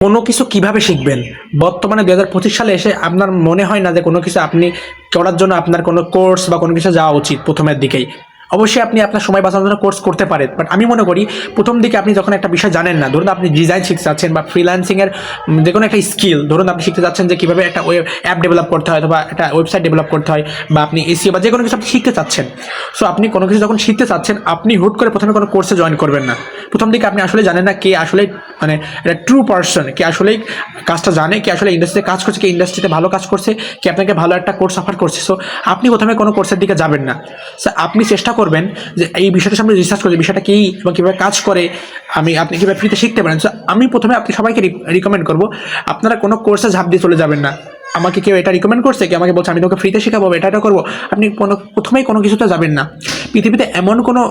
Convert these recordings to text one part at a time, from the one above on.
কোনো কিছু কীভাবে শিখবেন? বর্তমানে দু হাজার পঁচিশ সালে এসে আপনার মনে হয় না যে কোনো কিছু আপনি করার জন্য আপনার কোনো কোর্স বা কোনো কিছু যাওয়া উচিত প্রথমের দিকেই? অবশ্যই আপনি আপনার সময় বাঁচানোর জন্য কোর্স করতে পারেন। বাট আমি মনে করি, প্রথম দিকে আপনি যখন একটা বিষয় জানেন না, ধরুন আপনি ডিজাইন শিখতে চাচ্ছেন বা ফ্রিল্যান্সিংয়ের যে কোনো একটা স্কিল ধরুন আপনি শিখতে চাচ্ছেন যে কীভাবে একটা ওয়েব অ্যাপ ডেভেলপ করতে হয় অথবা একটা ওয়েবসাইট ডেভেলপ করতে হয় বা আপনি এসিও বা যে কোনো কিছু আপনি শিখতে চাচ্ছেন। সো আপনি কোনো কিছু যখন শিখতে চাচ্ছেন, আপনি হুট করে প্রথমে কোনো কোর্সে জয়েন করবেন না। প্রথম দিকে আপনি আসলে জানেন না কে আসলে মানে একটা ট্রু পার্সন কে আসলেই কাজটা জানে, কে আসলে ইন্ডাস্ট্রিতে কাজ করছে, কে ইন্ডাস্ট্রিতে ভালো কাজ করছে, কে আপনাকে ভালো একটা কোর্স অফার করছে। সো আপনি প্রথমে কোনো কোর্সের দিকে যাবেন না। সো আপনি চেষ্টা করবেন যে এই বিষয়টা সামনে রিসার্চ করে বিষয়টা কি এবং কীভাবে কাজ করে, আমি আপনি কীভাবে ফ্রিতে শিখতে পারেন। আমি প্রথমে আপনি সবাইকে রিকমেন্ড করব, আপনারা কোনো কোর্সে ঝাঁপ দিয়ে চলে যাবেন না। আমাকে কেউ এটা রিকমেন্ড করছে কি? আমাকে বলছে, আমি তোকে ফ্রিতে শেখাবো এটা এটা করব। আপনি কোনো, প্রথমেই কোনো কিছুতে যাবেন না। পৃথিবীতে এমন কোনো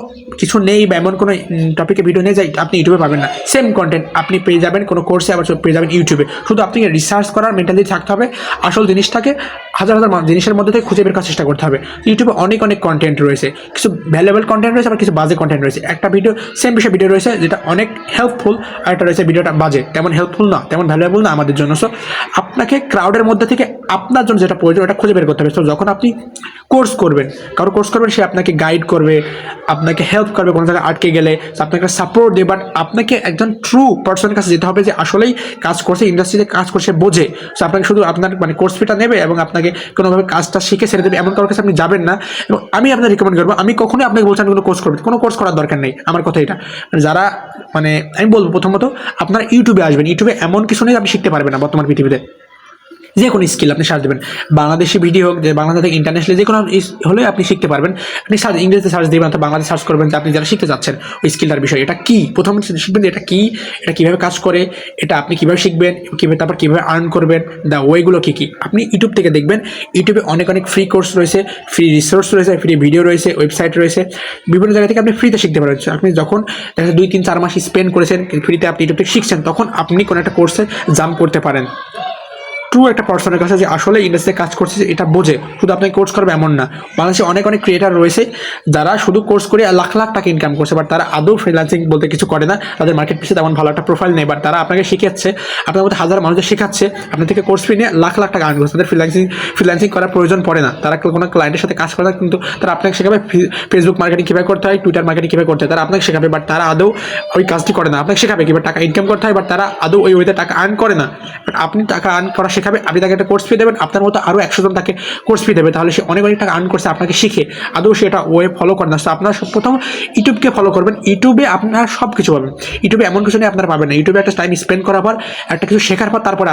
কিছু নেই বা এমন কোনো টপিকে ভিডিও নেই যে আপনি ইউটিউবে পাবেন না। সেম কন্টেন্ট আপনি পেয়ে যাবেন, কোনো কোর্সে আবার পেয়ে যাবেন ইউটিউবে শুধু আপনাকে রিসার্চ করার মেন্টালিটি থাকতে হবে, আসল জিনিসটাকে হাজার হাজার জিনিসের মধ্যে থেকে খুঁজে বের করার চেষ্টা করতে হবে। ইউটিউবে অনেক অনেক কন্টেন্ট রয়েছে। কিছু ভ্যালুয়েবল কন্টেন্ট রয়েছে, আবার কিছু বাজে কন্টেন্ট রয়েছে। একটা ভিডিও সেম বিষয় ভিডিও রয়েছে, যেটা অনেক হেল্পফুল আর একটা রয়েছে ভিডিওটা বাজে। তেমন হেল্পফুল না, তেমন ভ্যালুয়েবল না আমাদের জন্য। সো আপনাকে ক্রাউডের মধ্যে থেকে আপনার জন্য যেটা প্রয়োজন, ওটা খুঁজে বের করতে হবে। তো যখন আপনি কোর্স করবেন কারও কোর্স করবেন, সে আপনাকে গাইড করবে, আপনাকে হেল্প করবে কোনো জায়গায় আটকে গেলে আপনাকে সাপোর্ট দেবে বাট আপনাকে একজন ট্রু পার্সনের কাছে যেতে হবে যে আসলেই কাজ করছে ইন্ডাস্ট্রিতে কাজ করছে বোঝে। সো আপনাকে শুধু আপনার মানে কোর্স ফিটা নেবে এবং আপনাকে কোনোভাবে কাজটা শিখে ছেড়ে দেবে, এমন কারোর কাছে আপনি যাবেন না। এবং আমি আপনার রিকমেন্ড করব, আমি কখনোই আপনাকে বলছি আমি কোনো কোর্স করবেন, কোনো কোর্স করার দরকার নেই, আমার কথা এটা। মানে যারা মানে আমি বলব প্রথমত, আপনারা ইউটিউবে আসবেন ইউটিউবে এমন কিছু নেই আপনি শিখতে পারবেন না বর্তমান পৃথিবীতে। যে কোনো স্কিল আপনি সার্চ দেবেন। বাংলাদেশি ভিডিও হোক যে বাংলাদেশ থেকে ইন্টারন্যাশনাল যে কোনো হলেই আপনি শিখতে পারবেন। আপনি সার্চ ইংরেজিতে সার্চ দেবেন অথবা বাংলাদেশ সার্চ করবেন যে আপনি যারা শিখতে চাচ্ছেন ওই স্কিলটার বিষয়। এটা কী? প্রথম শিখবেন এটা কী? এটা কীভাবে কাজ করে? এটা আপনি কীভাবে শিখবেন? কীভাবে তারপর কীভাবে আর্ন করবেন? দ্য ওয়েগুলো কী কী? আপনি ইউটিউব থেকে দেখবেন। ইউটিউবে অনেক অনেক ফ্রি কোর্স রয়েছে ফ্রি রিসোর্স রয়েছে ফ্রি ভিডিও রয়েছে ওয়েবসাইট রয়েছে। বিভিন্ন জায়গা থেকে আপনি ফ্রিতে শিখতে পারবেন। So, আপনি যখন দেখা দুই তিন চার মাস স্পেন্ড করেছেন ফ্রিতে আপনি ইউটিউব থেকে শিখছেন তখন আপনি কোনো একটা কোর্সে জাম্প করতে পারেন। ট্রু একটা পার্সনের কাছে যে আসলে ইন্ডাস্ট্রিতে কাজ করছে, এটা বোঝে। শুধু আপনাকে কোর্স করবে এমন না। বাংলাদেশে অনেক অনেক ক্রিয়েটার রয়েছে যারা শুধু কোর্স করে লাখ লাখ টাকা ইনকাম করছে বাট তারা আদৌ ফ্রিলান্সিং বলতে কিছু করে না। তাদের মার্কেট পিছিয়ে তেমন ভালো একটা প্রোফাইল নেই বাট তারা আপনাকে শিখাচ্ছে। আপনার মধ্যে হাজার মানুষের শেখাচ্ছে। আপনার থেকে কোর্স ফি নিয়ে লাখ লাখ টাকা আর্ন করছে। তাদের ফ্রিল্যান্সিং ফ্রিল্যান্সিং করার প্রয়োজন পড়ে না। তারা কোনো ক্লায়েন্টের সাথে কাজ করে না, কিন্তু তারা আপনাকে শেখাবে ফেসবুক মার্কেটিং কীভাবে করতে হয় টুইটার মার্কেটিং কীভাবে করতে হয়, তারা আপনাকে শেখাবে বাট তারা আদৌ ওই কাজটি করে না। আপনাকে শেখাবে কীভাবে টাকা ইনকাম করতে হয় বাট তারা আদৌ ওই ওইতে টাকা আর্ন করে না। বাট আপনি টাকা আর্ন করা শেখাবে, আপনি তাকে একটা কোর্স ফি দেবেন, আপনার মতো আরও একশো জন তাকে কোর্স ফি দেবে, তাহলে সে অনেক অনেক টাকা আর্ন করছে, আপনাকে শিখে। আদৌ সে এটা ওয়ে ফলো করে না। সো আপনারা প্রথম ইউটিউবকে ফলো করবেন। ইউটিউবে আপনার সব কিছু পাবেন। ইউটিউবে এমন কিছু নেই আপনারা পাবেন না। ইউটিউবে একটা টাইম স্পেন্ড করার পর, একটা কিছু শেখার পর, তারপরে